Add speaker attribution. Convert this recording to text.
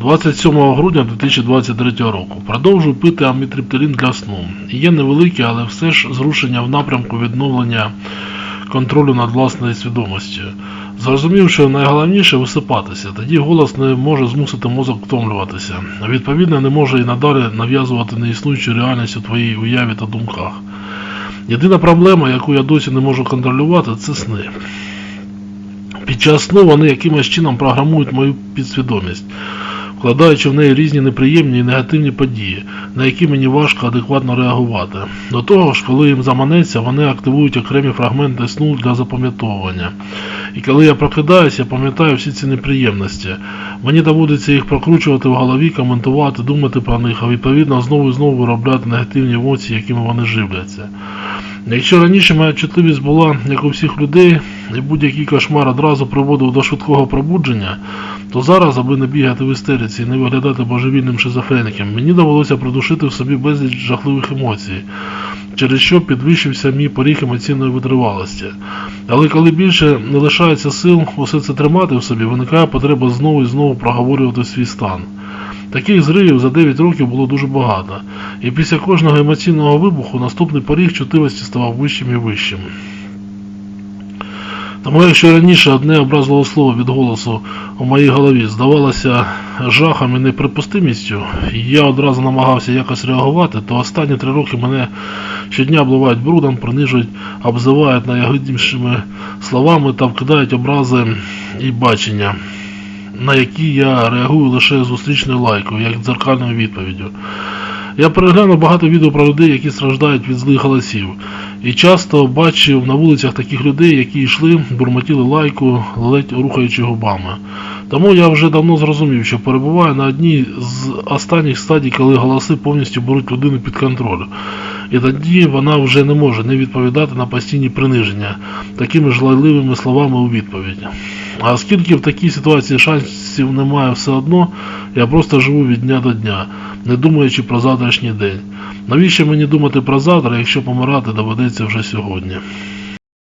Speaker 1: 27 грудня 2023 року. Продовжую пити амітриптилін для сну. Є невелике, але все ж зрушення в напрямку відновлення контролю над власною свідомістю. Зрозумів, що найголовніше висипатися, тоді голос не може змусити мозок втомлюватися. Відповідно, не може і надалі нав'язувати неіснуючу реальність у твоїй уяві та думках. Єдина проблема, яку я досі не можу контролювати, це сни. Під час сну вони якимось чином програмують мою підсвідомість, вкладаючи в неї різні неприємні і негативні події, на які мені важко адекватно реагувати. До того ж, коли їм заманеться, вони активують окремі фрагменти сну для запам'ятовування. І коли я прокидаюся, я пам'ятаю всі ці неприємності. Мені доводиться їх прокручувати в голові, коментувати, думати про них, а відповідно знову і знову виробляти негативні емоції, якими вони живляться. Якщо раніше моя чутливість була, як у всіх людей, і будь-який кошмар одразу приводив до швидкого пробудження, то зараз, аби не бігати в істериці і не виглядати божевільним шизофреніком, мені довелося придушити в собі безліч жахливих емоцій, через що підвищився мій поріг емоційної витривалості. Але коли більше не лишається сил усе це тримати в собі, виникає потреба знову і знову проговорювати свій стан. Таких зривів за 9 років було дуже багато, і після кожного емоційного вибуху наступний поріг чутливості ставав вищим і вищим. Тому якщо раніше одне образливе слово від голосу у моїй голові здавалося жахом і неприпустимістю, і я одразу намагався якось реагувати, то останні три роки мене щодня обливають брудом, принижують, обзивають найогиднішими словами та вкидають образи і бачення на які я реагую лише зустрічною лайкою, як дзеркальною відповіддю. Я переглянув багато відео про людей, які страждають від злих голосів, і часто бачив на вулицях таких людей, які йшли, бурмотіли лайку, ледь рухаючи губами. Тому я вже давно зрозумів, що перебуваю на одній з останніх стадій, коли голоси повністю беруть людину під контроль. І тоді вона вже не може не відповідати на постійні приниження такими ж лайливими словами у відповідь. А оскільки в такій ситуації шансів немає все одно, я просто живу від дня до дня, не думаючи про завтрашній день. Навіщо мені думати про завтра, якщо помирати доведеться вже сьогодні?